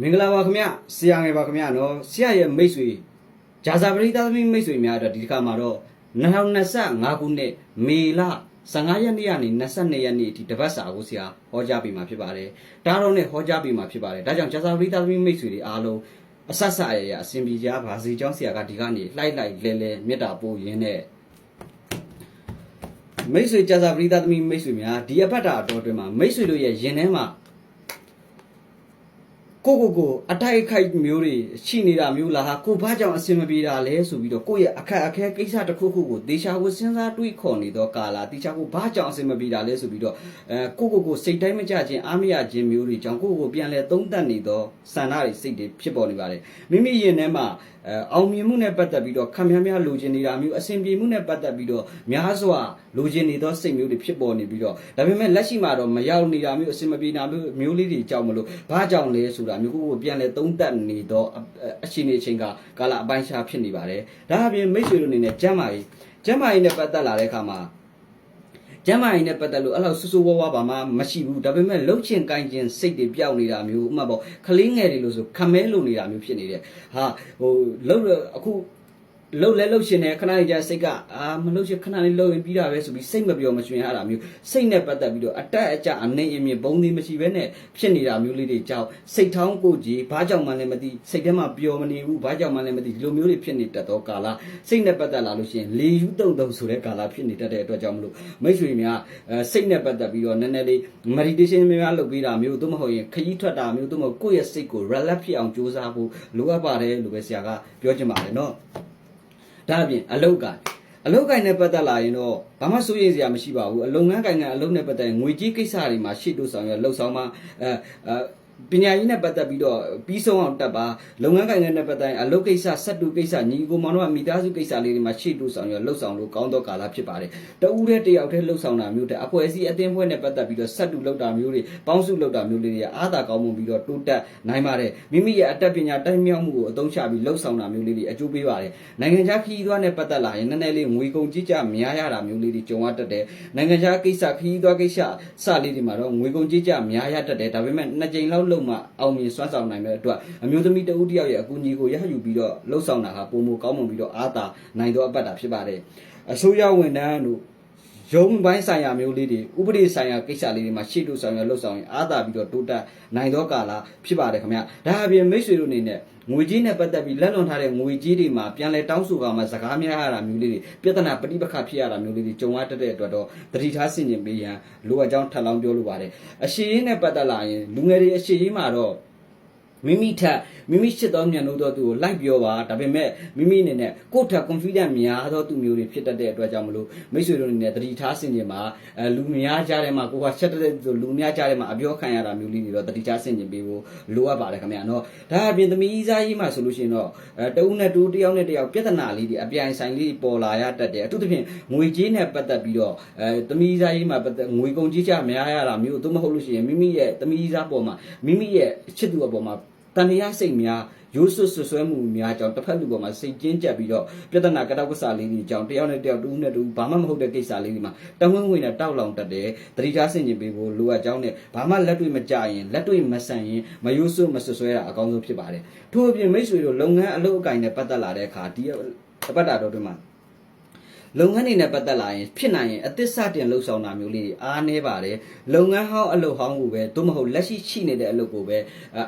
မင်္ဂလာပါခင်ဗျဆရာငယ်ပါခင်ဗျနော်ဆရာရဲ့မိတ်ဆွေဂျာဇာပရိသတ်သမီးမိတ်ဆွေများအတွက်ဒီတစ်ခါမှာတော့2025ခုနှစ်မေလ15ရက်နေ့ကနေ22ရက်နေ့အထိတပတ်စာကိုဆရာဟောကြားပေးမှာဖြစ်ပါတယ်ဒါတော့နဲ့ဟောကြားပေးမှာဖြစ်ပါတယ်ဒါကြောင့်ဂျာဇာပရိသတ်သမီးမိတ်ဆွေတွေအားလုံးအဆက်ဆက်အရရအစဉ်ပြေကြပါစေကြောင်းဆရာကဒီကနေလှိုက်လိုက်လဲလဲမေတ္တာပို့ရင်းနဲ့မိတ်ဆွေကြာစာပရိသတ်သမီးမိတ်ဆွေများဒီအပတ်တာအတော်အတွင်းမှာမိတ်ဆွေတို့ရဲ့ရင်ထဲမှာ ကိုကိုကိုအတိုက်အခိုက်မျိုးတွေရှိနေတာမျိုးလားဟာကိုဘာကြောင့်အဆင်မပြေတာလဲဆိုပြီးတော့ကိုယ့်ရဲ့အခက်အခဲကိစ္စတစ်ခုခုကိုတေချာကိုစဉ်းစားတွေးခေါ်နေတော့ကာလာတေချာကိုဘာကြောင့်အဆင်မပြေတာလဲဆိုပြီးတော့အဲကိုကိုကိုစိတ်တိုင်းမကြခြင်းအားမရခြင်းမျိုးတွေကြောင့်ကိုကိုကိုပြန်လဲသုံးသပ်နေတော့ဆန္ဒတွေစိတ်တွေဖြစ်ပေါ်နေပါတယ်မိမိရင်ထဲမှာ အဲအောင်မြင်မှုနဲ့ပတ်သက်ပြီးတော့ခံများများလိုချင်နေတာမျိုးအဆင်ပြေမှုနဲ့ပတ်သက်ပြီးတော့များစွာလိုချင်နေသောစိတ်မျိုးတွေဖြစ်ပေါ်နေပြီးတော့ဒါပေမဲ့လက်ရှိမှာတော့မရောက်နေတာမျိုးအဆင်မပြေတာမျိုးမျိုးလေးတွေကြောင့်မလို့ဘာကြောင့်လဲဆိုတာမျိုးကိုကိုပြန်လဲသုံးသပ်နေတော့အချိန်အချိန်ကကာလအပိုင်းခြားဖြစ်နေပါတယ်ဒါအပြင်မိတ်ဆွေတို့အနေနဲ့ကျမ်းမာရေးကျမ်းမာရေးနဲ့ပတ်သက်လာတဲ့အခါမှာ ကျမ်းမာရေးနဲ့ပတ်သက်လို့အဲ့လောက်ဆူဆူဝါးဝါဘာမှမရှိဘူးဒါပေမဲ့လှုပ်ချင်ကိုင်းချင်စိတ်တွေပျောက်နေတာမျိုးဥပမာပေါ့ခလေးငယ်တွေလို့ဆိုခမဲလိုနေတာမျိုးဖြစ်နေတယ်ဟာဟိုလှုပ်အခု လှုပ်လဲလှုပ်ရှင်တယ်ခဏလေးကြာစိတ်ကအာမလှုပ်ရှင်ခဏလေးလှုပ်ရင်ပြီးတာပဲဆိုပြီးစိတ်မပြောမရှင်ရတာမျိုးစိတ်နဲ့ပတ်သက်ပြီးတော့အတက်အကျအနေအမြင့်ဘုံသေးမရှိဘဲနဲ့ဖြစ်နေတာမျိုးလေးတွေကြောင့်စိတ်ထောင်းကိုကြီးဘာကြောင့်မှလည်းမသိစိတ်ထဲမှာပျော်မနေဘူးဘာကြောင့်မှလည်းမသိဒီလိုမျိုးတွေဖြစ်နေတတ်သောကာလစိတ်နဲ့ပတ်သက်လာလို့ရှိရင်လေယူတုံတုံဆိုတဲ့ကာလဖြစ်နေတတ်တဲ့အတွက်ကြောင့်မလို့မိတ်ဆွေများအဲစိတ်နဲ့ပတ်သက်ပြီးတော့နည်းနည်းလေး meditation များလုပ်ပေးတာမျိုးသို့မဟုတ်ရင်ခရီးထွက်တာမျိုးသို့မဟုတ်ကိုယ့်ရဲ့စိတ်ကို relax ဖြစ်အောင်ကြိုးစားဖို့လိုအပ်ပါတယ်လို့ပဲဆရာကပြောချင်ပါတယ်เนาะ ဒါအပြင်အလုတ်ကိုင်အလုတ်ကိုင်နဲ့ပတ်သက်လာရင်တော့ဘာမှစိုးရိမ်စရာမရှိပါဘူးအလုံငန်းကိုင်ကအလုတ်နဲ့ပတ်သက်ရင်ငွေကြီးကိစ္စတွေမှာရှေ့တို့ဆောင်ရလှုပ်ဆောင်မှာအဲအဲ ပညာရေးနဲ့ပတ်သက်ပြီးတော့ပြီးဆုံးအောင်တက်ပါလုပ်ငန်းကိုင်နဲ့ပတ်သက်ရင်အလုပ်ကိစ္စဆက်တူကိစ္စညီကိုမောင်တို့ကမိသားစုကိစ္စလေးတွေမှာရှေ့တူဆောင်ရလှုပ်ဆောင်လို့ကောင်းသောကာလဖြစ်ပါတယ်တဦးတည်းတယောက်တည်းလှုပ်ဆောင်တာမျိုးတဲ့အဖွဲ့အစည်းအသင်းဖွဲ့နဲ့ပတ်သက်ပြီးတော့ဆက်တူလှုပ်တာမျိုးတွေပေါင်းစုလှုပ်တာမျိုးလေးတွေကအားသာကောင်းမှုပြီးတော့တိုးတက်နိုင်ပါတယ်မိမိရဲ့အတတ်ပညာတိုက်မြောက်မှုကိုအသုံးချပြီးလှုပ်ဆောင်တာမျိုးလေးတွေအကျိုးပေးပါတယ်နိုင်ငံခြားခရီးသွားနဲ့ပတ်သက်လာရင်နည်းနည်းလေးငွေကုန်ကြီးကြများရတာမျိုးလေးတွေကြုံရတတ်တယ်နိုင်ငံခြားကိစ္စခရီးသွားကိစ္စစလေးတွေမှာတော့ငွေကုန်ကြီးကြများရတတ်တယ်ဒါပေမဲ့နှစ်ကြိမ်လောက်လုံမှအောင်မြင်စွမ်းဆောင်နိုင်တဲ့အတွက်အမျိုးသမီးတဦးတယောက်ရဲ့အကူအညီကိုရယူပြီးတော့လှုပ်ဆောင်တာဟာပုံမကောင်းမွန်ပြီးတော့အားသာနိုင်တော့အပတ်တာဖြစ်ပါတယ်အစိုးရဝန်ထမ်းတို့ ရုံးပိုင်းဆိုင်ရာမျိုးလေးတွေဥပဒေဆိုင်ရာကိစ္စလေးတွေမှာရှေ့တို့ဆောင်ရလှုပ်ဆောင်ရင်အားသာပြီးတော့တိုးတက်နိုင်တော့ကာလဖြစ်ပါတယ်ခင်ဗျဒါအပြင်မိတ်ဆွေတို့အနေနဲ့ငွေကြီးနဲ့ပတ်သက်ပြီးလက်လွန်ထားတဲ့ငွေကြီးတွေမှာပြန်လဲတောင်းဆိုကမှစကားများရတာမျိုးလေးတွေပြဿနာပဋိပက္ခဖြစ်ရတာမျိုးလေးတွေကြုံရတတ်တဲ့အတွက်တော့တတိထားဆင်ခြင်ပေးရန်လိုအပ်ကြောင်းထပ်လောင်းပြောလိုပါတယ်အရှိရေးနဲ့ပတ်သက်လာရင်လူငယ်တွေအရှိရေးမှာတော့ မိမိထက်မိမိရှိသောမြန်လို့တော့သူကိုလိုက်ပြောပါဒါပေမဲ့မိမိအနေနဲ့ကိုယ့်ထက် confident များသောသူမျိုးတွေဖြစ်တတ်တဲ့အတွက်ကြောင့်မလို့မိတ်ဆွေတို့အနေနဲ့တတိထားစင်ကြင်မှာအဲလူများကြားထဲမှာကိုကချက်တဲ့သူလူများကြားထဲမှာအပြောခံရတာမျိုးလေးတွေတော့တတိထားစင်ကြင်ပေးဖို့လိုအပ်ပါတယ်ခင်ဗျာနော်ဒါအပြင်သမီးစားကြီးမှာဆိုလို့ရှိရင်တော့အဲတဦးနဲ့တူတယောက်နဲ့တယောက်ပြဿနာလေးတွေအပြိုင်ဆိုင်လေးပေါ်လာရတတ်တယ်အထူးသဖြင့်ငွေကြေးနဲ့ပတ်သက်ပြီးတော့အဲသမီးစားကြီးမှာပတ်သက်ငွေကုန်ကြေးချများရတာမျိုးသို့မဟုတ်လို့ရှိရင်မိမိရဲ့သမီးစားပေါ်မှာမိမိရဲ့ချစ်သူအပေါ်မှာ တန်တရားစိတ်များရိုးစွတ်ဆွဆွဲမှုများကြောင့်တစ်ဖက်လူပေါ်မှာစိတ်ကျဉ်ကျပ်ပြီးတော့ပြဿနာကတောက်ကစားလေးတွေကြောင့်တယောက်နဲ့တယောက်တူးနဲ့တူးဘာမှမဟုတ်တဲ့ကိစ္စလေးတွေမှာတဝင်းဝင်နဲ့တောက်လောင်တတ်တယ်တတိထားဆင်ကျင်ပေးဖို့လိုအပ်ကြောင်းနဲ့ဘာမှလက်တွေ့မကြရင်လက်တွေ့မဆန်ရင်မရိုးစွတ်မဆွဆွဲတာအကောင်းဆုံးဖြစ်ပါတယ်ထို့အပြင်မိတ်ဆွေတို့လုပ်ငန်းအလုပ်အကင်နဲ့ပတ်သက်လာတဲ့အခါဒီအပတ်တာတော်တွေမှာ လုပ်ငန်းတွေနဲ့ပတ်သက်လာရင်ဖြစ်နိုင်ရင်အသစ်စတင်လှုပ်ဆောင်တာမျိုးလေးတွေအားနည်းပါတယ်လုပ်ငန်းဟောင်းအလုပ်ဟောင်းကိုပဲသို့မဟုတ်လက်ရှိရှိနေတဲ့အလုပ်ကိုပဲ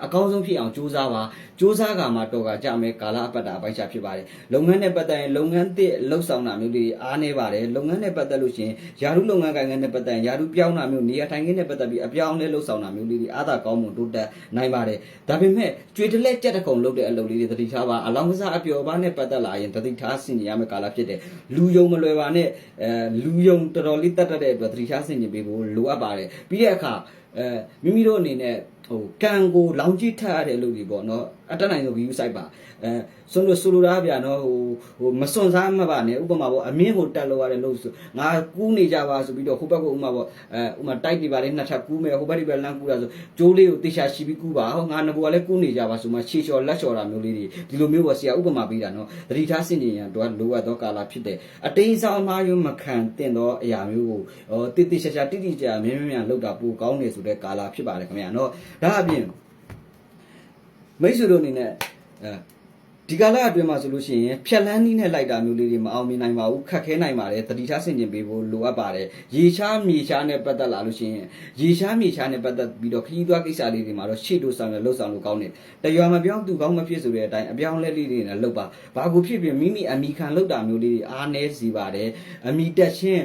အကောင်းဆုံးဖြစ်အောင်ကြိုးစားပါကြိုးစားကမှတော့ကကြမယ်ကာလအပတ်တာအပိုင်းခြားဖြစ်ပါတယ်လုပ်ငန်းနဲ့ပတ်သက်ရင်လုပ်ငန်းသစ်လှုပ်ဆောင်တာမျိုးလေးတွေအားနည်းပါတယ်လုပ်ငန်းနဲ့ပတ်သက်လို့ရှိရင်ယာရုလုပ်ငန်းကိုင်ငန်းနဲ့ပတ်သက်ရင်ယာရုပြောင်းတာမျိုးနေရာထိုင်ခင်းနဲ့ပတ်သက်ပြီးအပြောင်းအလဲလှုပ်ဆောင်တာမျိုးလေးတွေအားသာကောင်းမှုတိုးတက်နိုင်ပါတယ်ဒါပေမဲ့ကြွေတလက်ကြက်တကုံလုပ်တဲ့အလုပ်လေးတွေသတိထားပါအလောင်းကစားအပျော်ပါနဲ့ပတ်သက်လာရင်သတိထားဆင်ခြင်ရမယ့်ကာလဖြစ်တယ်လူယုံမလွယ်ပါနဲ့အဲလူယုံတော်တော်လေးတတ်တတ်တဲ့အတွက်သတိထားဆင်ခြင်ပေးဖို့လိုအပ်ပါတယ်ပြီးတဲ့အခါအဲမိမိတို့အနေနဲ့ ဟိုကံကိုလောင်ကြည့်ထပ်ရတဲ့အလုပ်တွေပေါ့နော်အတက်နိုင်ဆုံး view site ပါအဲဆိုလို့ဆိုလိုတာဗျာနော်ဟိုဟိုမစွန်စားမှပါနဲ့ဥပမာပေါ့အမင်းကိုတက်လို့ရတယ်လို့ဆိုငါကူးနေကြပါဆိုပြီးတော့ဟိုဘက်ကဥမာပေါ့အဲဥမာတိုက်တွေပါလေနှစ်ထပ်ကူးမယ်ဟိုဘက်တွေပဲလမ်းကူးတာဆိုကျိုးလေးကိုတေချာရှိပြီးကူးပါဟောငါငဘိုကလည်းကူးနေကြပါဆိုမှရှေ့လျှော်လက်လျှော်တာမျိုးလေးတွေဒီလိုမျိုးပေါ့ဆရာဥပမာပေးတာနော်သတိထားစင်ကြင်ရန်တော့လိုအပ်သောကာလဖြစ်တယ်အတိတ်ဆောင်အမှားယွန်းမခံတင်သောအရာမျိုးကိုဟောတိတိကျကျတိတိကျကျမြဲမြဲမြဲလောက်တာပိုကောင်းနေဆိုတဲ့ကာလဖြစ်ပါတယ်ခင်ဗျာနော်ဒါအပြင်မိတ်ဆွေတို့အနေနဲ့အဲဒီကာလအတွင်းမှာဆိုလို့ရှိရင်ဖြက်လန်းနီးနဲ့လိုက်တာမျိုးလေးတွေမအောင်မြင်နိုင်ပါဘူးခက်ခဲနိုင်ပါတယ်တတိထားဆင်ကျင်ပေးဖို့လိုအပ်ပါတယ်ရေရှားမြေရှားနဲ့ပတ်သက်လာလို့ရှိရင်ရေရှားမြေရှားနဲ့ပတ်သက်ပြီးတော့ခရီးသွားကိစ္စလေးတွေမှာတော့ရှေ့တို့ဆောင်ရလှုပ်ဆောင်လို့ကောင်းတယ်တရွာမပြောင်းသူကောင်းမဖြစ်ဆိုတဲ့အတိုင်းအပြောင်းလဲလေးတွေနဲ့လှုပ်ပါဘာကိုဖြစ်ဖြစ်မိမိအမိခံလှုပ်တာမျိုးလေးတွေအားနည်းစီပါတယ်အမိတက်ချင်း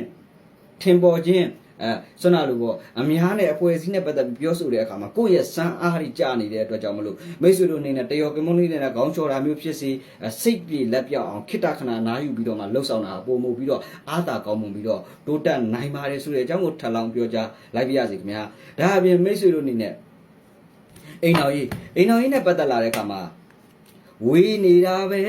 ထင်ပေါ်ခြင်း အဲဆွမ်းနာလို့ပေါ့အများနဲ့အပွဲစည်းနဲ့ပတ်သက်ပြီးပြောဆိုတဲ့အခါမှာကိုယ့်ရဲ့စမ်းအားတွေကြာနေတဲ့အတွက်ကြောင့်မလို့မိတ်ဆွေတို့အနေနဲ့တယောကမုန်းလေးနဲ့ခေါင်းချော်တာမျိုးဖြစ်စီအဲစိတ်ပြေလက်ပြောက်အောင်ခိတ္တခဏနားယူပြီးတော့မှလှုပ်ဆောင်တာပုံမှုပြီးတော့အားတာကောင်းမှုပြီးတော့တိုးတက်နိုင်ပါတယ်ဆိုတဲ့အကြောင်းကိုထပ်လောင်းပြောကြားလိုက်ပါရစေခင်ဗျာဒါအပြင်မိတ်ဆွေတို့အနေနဲ့အိမ်တော်ကြီးအိမ်တော်ကြီးနဲ့ပတ်သက်လာတဲ့အခါမှာ ဝေးနေတာပဲ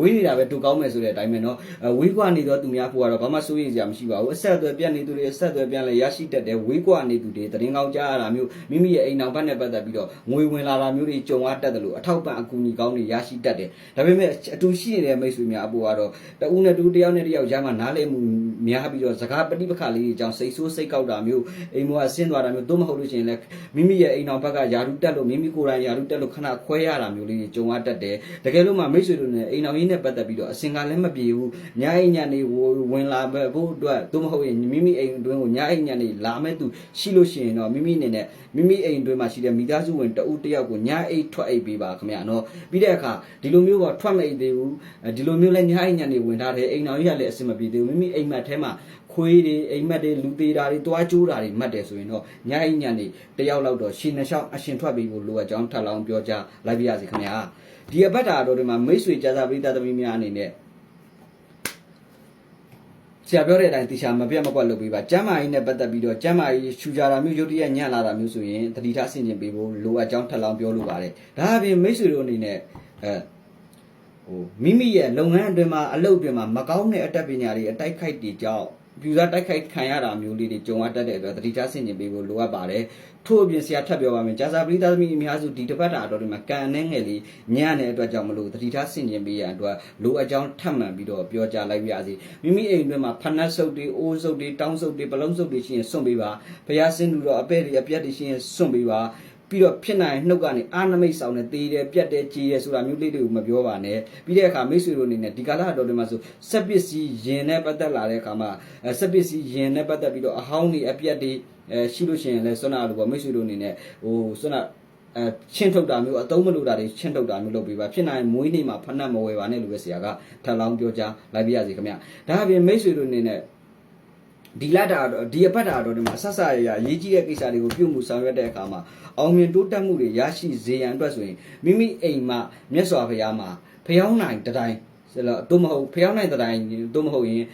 ဝေးနေတာပဲတူကောင်းမယ်ဆိုတဲ့အတိုင်းပဲเนาะဝေးကွာနေတော့သူများဖို့ကတော့ဘာမှစိုးရိမ်စရာမရှိပါဘူးအဆက်အသွယ်ပြတ်နေသူတွေအဆက်အသွယ်ပြန်လဲရရှိတတ်တယ်ဝေးကွာနေသူတွေတရင်ကောင်းကြားရတာမျိုးမိမိရဲ့အိမ်နောက်ဘက်နဲ့ပတ်သက်ပြီးတော့ငွေဝင်လာတာမျိုးတွေကြုံရတတ်တယ်လို့အထောက်ပံ့အကူအညီကောင်းတွေရရှိတတ်တယ်ဒါပေမဲ့အတူရှိနေတဲ့မိတ်ဆွေများအပေါ်ကတော့တဦးနဲ့တူတယောက်နဲ့တယောက်ကြားမှာနားလည်မှုများပြီးတော့စကားပဋိပက္ခလေးတွေကြောင့်စိတ်ဆိုးစိတ်ကောက်တာမျိုးအိမ်မောကဆင်းသွားတာမျိုးသို့မဟုတ်လို့ရှိရင်လည်းမိမိရဲ့အိမ်နောက်ဘက်ကယာရုတက်လို့မိမိကိုယ်တိုင်ယာရုတက်လို့ခဏခွဲရတာမျိုးလေးတွေကြုံရတတ်တယ် ယ်တကယ်လို့မှမိတ်ဆွေတို့နဲ့အိမ်တော်ကြီးနဲ့ပတ်သက်ပြီးတော့အစင်ကလည်းမပြေဘူးညအိမ်ညနေဝင်လာဖို့အတွက်သို့မဟုတ်ရင်မိမိအိမ်အတွင်းကိုညအိမ်ညနေလာမဲ့သူရှိလို့ရှိရင်တော့မိမိအနေနဲ့မိမိအိမ်အတွင်းမှာရှိတဲ့မိသားစုဝင်တဦးတစ်ယောက်ကိုညအိမ်ထွက်အိပ်ပေးပါခင်ဗျာနော်ပြီးတဲ့အခါဒီလိုမျိုးကထွက်မအိပ်သေးဘူးဒီလိုမျိုးလဲညအိမ်ညနေဝင်ထားတယ်အိမ်တော်ကြီးကလည်းအစင်မပြေသေးဘူးမိမိအိမ်မက်ထဲမှာခွေးတွေအိမ်မက်တွေလူသေးတာတွေတွားကျိုးတာတွေမှတ်တယ်ဆိုရင်တော့ညအိမ်ညနေတယောက်လောက်တော့ရှင်နှချောင်းအရှင်ထွက်ပြီးဖို့လိုအပ်ကြောင်းထပ်လောင်းပြောကြလိုက်ပါရစေခင်ဗျာ ဒီအပတ်တာတော်တွေမှာမိတ်ဆွေကြာစာပရိသတ်သမီးများအနေနဲ့ဆရာပြောတဲ့အတိုင်းတေချာမပြတ်မကွက်လုပ်ပေးပါကျမ်းမာရေးနဲ့ပတ်သက်ပြီးတော့ကျမ်းမာရေးရှူကြတာမျိုးရုတ်တရက်ညံ့လာတာမျိုးဆိုရင်တတိထားဆင်ကျင်ပေးဖို့လိုအပ်ကြောင်းထပ်လောင်းပြောလိုပါတယ်ဒါအပြင်မိတ်ဆွေတို့အနေနဲ့အဲဟိုမိမိရဲ့လုပ်ငန်းအတွင်းမှာအလုပ်အတွင်းမှာမကောင်းတဲ့အတတ်ပညာတွေအတိုက်ခိုက်တွေကြောင့် ပြူစားတိုက်ခိုက်ခံရတာမျိုးလေးတွေကြုံရတတ်တဲ့အတွက်တတိထားဆင်ကျင်ပေးဖို့လိုအပ်ပါတယ်ထို့အပြင်ဆရာထပ်ပြောပါမယ်ကြာစာပရိသတ်သမီးအများစုဒီတစ်ပတ်တာအတော်ဒီမှာကန်အနေငယ်လေးညံ့တဲ့အတွက်ကြောင့်မလို့တတိထားဆင်ကျင်ပေးရအတွက်လိုအပ်ကြောင်းထပ်မံပြီးတော့ပြောကြားလိုက်ပါရစေမိမိအိမ်အတွင်းမှာဖနက်ဆုပ်တွေအိုးဆုပ်တွေတောင်းဆုပ်တွေပလုံးဆုပ်တွေရှိရင်စွန့်ပေးပါဘုရားဆင်းသူတော်အပဲ့တွေအပြတ်တွေရှိရင်စွန့်ပေးပါ ပြီးတော့ဖြစ်နိုင်နှုတ်ကနေအာနမိတ်ဆောင်နဲ့တေးတယ်ပြတ်တယ်ကြေးတယ်ဆိုတာမျိုးလေးတွေကိုမပြောပါနဲ့ပြီးတဲ့အခါမိတ်ဆွေတို့အနေနဲ့ဒီကာလအတော်တွေမှာဆိုစက်ပစ္စည်းယင်နဲ့ပတ်သက်လာတဲ့အခါမှာစက်ပစ္စည်းယင်နဲ့ပတ်သက်ပြီးတော့အဟောင်းတွေအပြတ်တွေအဲရှိလို့ရှိရင်လည်းစွမ်းနာလို့ပေါ့မိတ်ဆွေတို့အနေနဲ့ဟိုစွမ်းနာအဲချင်းထုတ်တာမျိုးအသုံးမလို့တာတွေချင်းထုတ်တာမျိုးလုပ်ပေးပါဖြစ်နိုင်မွေးနေ့မှာဖဏတ်မဝယ်ပါနဲ့လို့ပဲဆရာကထပ်လောင်းပြောကြားလိုက်ပြရစီခင်ဗျဒါအပြင်မိတ်ဆွေတို့အနေနဲ့ ဒီလတာတော့ဒီအပတ်တာတော့ဒီမှာဆက်ဆရရရေးကြီးတဲ့ကိစ္စတွေကိုပြုမှုဆောင်ရွက်တဲ့အခါမှာအောင်မြင်တိုးတက်မှုတွေရရှိစေရန်အတွက်ဆိုရင်မိမိအိမ်မှာမြတ်စွာဘုရားမှာဖျောင်းနိုင်တတိုင်းဆိုတော့တို့မဟုတ်ဖျောင်းနိုင်တတိုင်းတို့မဟုတ်ရင်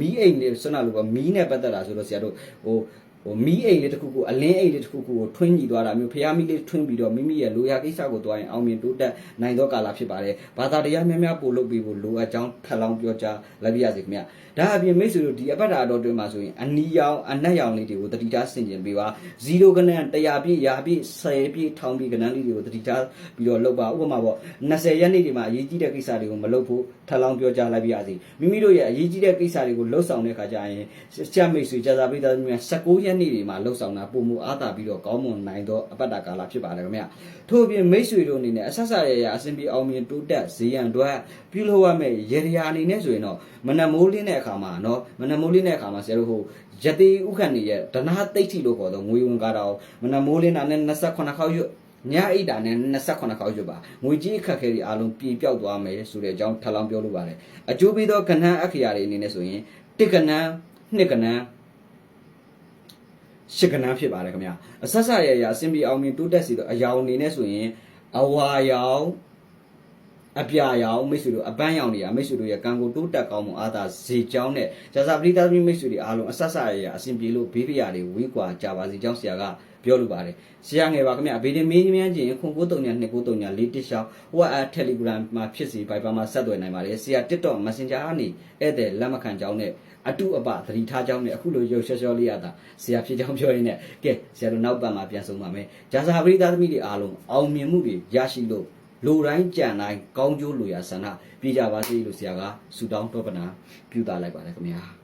မီးအိမ်လေးဆွမ်းနာလို့ပေါ့မီးနဲ့ပတ်သက်တာဆိုတော့ဆရာတို့ဟို ဟိုမီးအိမ်လေးတစ်ခုခုအလင်းအိမ်လေးတစ်ခုခုကိုထွင်းကြည့်သွားတာမျိုးဖျားမီးလေးထွင်းပြီးတော့မိမိရဲ့လိုရာကိစ္စကိုသွားရင်အောင်မြင်တိုးတက်နိုင်သောကာလဖြစ်ပါတယ်ဘာသာတရားများများပို့လုပ်ပြီးဖို့လိုအပ်ကြောင်းထပ်လောင်းပြောကြားလိုက်ပါရစေခင်ဗျာဒါအပြင်မိတ်ဆွေတို့ဒီအပတ်တာတော်တွင်မှာဆိုရင်အနီရောင်အနက်ရောင်လေးတွေကိုတတိထားဆင်ကျင်ပေးပါ0ကနန်100ပြည့်ရာပြည့်10ပြည့်ထောင်ပြည့်ကနန်လေးတွေကိုတတိထားပြီးတော့လုပ်ပါဥပမာပေါ့20ရက်နေ့ဒီမှာအရေးကြီးတဲ့ကိစ္စတွေကိုမလုပ်ဖို့ထပ်လောင်းပြောကြားလိုက်ပါရစေမိမိတို့ရဲ့အရေးကြီးတဲ့ကိစ္စတွေကိုလှုပ်ဆောင်တဲ့အခါကျရင်စက်မိတ်ဆွေကြာသာပိသားများ19ရက်နေ့တွေမှာလှုပ်ဆောင်တာပုံမှုအားသာပြီးတော့ကောင်းမွန်နိုင်သောအပတ်တာကာလဖြစ်ပါတယ်ခင်ဗျထို့အပြင်မိတ်ဆွေတို့အနေနဲ့အဆက်ဆက်ရရအစဉ်ပြေအောင်မြင်တိုးတက်ဇေယံအတွက်ပြုလုပ်ရမယ့်ရေရာအနေနဲ့ဆိုရင်တော့မနမိုးလင်းတဲ့အခါမှာနော်မနမိုးလင်းတဲ့အခါမှာဆရာတို့ဟိုယတိဥက္ကဏီရဲ့ဒနာသိဋ္ဌိလို့ခေါ်တော့ငွေဝင်ကားတော့မနမိုးလင်းတာနဲ့28ခေါက်ရွတ်ညအိတ်တာနဲ့28ခေါက်ရွတ်ပါငွေကြီးအခက်ခဲတွေအားလုံးပြေပြောက်သွားမယ်ဆိုတဲ့အကြောင်းထပ်လောင်းပြောလိုပါတယ်အကျိုးပေးသောကဏ္ဍအခရာတွေအနေနဲ့ဆိုရင်တစ်ကဏ္ဍနှစ်ကဏ္ဍ ရှစ်ကဏ္ဍဖြစ်ပါတယ်ခင်ဗျာအဆက်ဆက်ရရအစင်ပြေအောင်မြင်တိုးတက်စီတော့အယောင်အနေနဲ့ဆိုရင်အဝါယောင်အပြာရောင်မိတ်ဆွေတို့အပန်းရောင်တွေကမိတ်ဆွေတို့ရဲ့ကံကိုတိုးတက်ကောင်းမှုအားသာဇေချောင်းနဲ့ဇာစာပရိသတ်မိတ်ဆွေတွေအားလုံးအဆက်ဆက်ရရအစဉ်ပြေလို့ဘေးပြရာတွေဝေးကွာကြပါစေကြောင်းဆရာက ပြောလိုပါတယ်ဆရာငယ်ပါခင်ဗျဘေးတင်မင်းမြန်းချင်းခွန်93ည293ည4တစ်ရှောင်း WhatsApp Telegram မှာဖြစ်စီ Viber မှာဆက်သွယ်နိုင်ပါတယ်ဆရာ TikTok Messenger အနေဧည့်သည်လက်မခံကြောင်းနဲ့အတုအပသတိထားကြောင်းနဲ့အခုလိုရုပ်ရှော့ရှော့လေးရတာဆရာဖြစ်ကြောင်းပြောရင်းနဲ့ကဲဆရာတို့နောက်ပတ်မှာပြန်ဆုံးပါမယ်ဂျာစာပရိသတ်သမီးတွေအားလုံးအောင်မြင်မှုတွေရရှိလို့လူတိုင်းကြံတိုင်းကောင်းကျိုးလိုရာဆန္ဒပြေကြပါစေလို့ဆရာကဆုတောင်းတော့ပနာပြုတာလိုက်ပါတယ်ခင်ဗျာ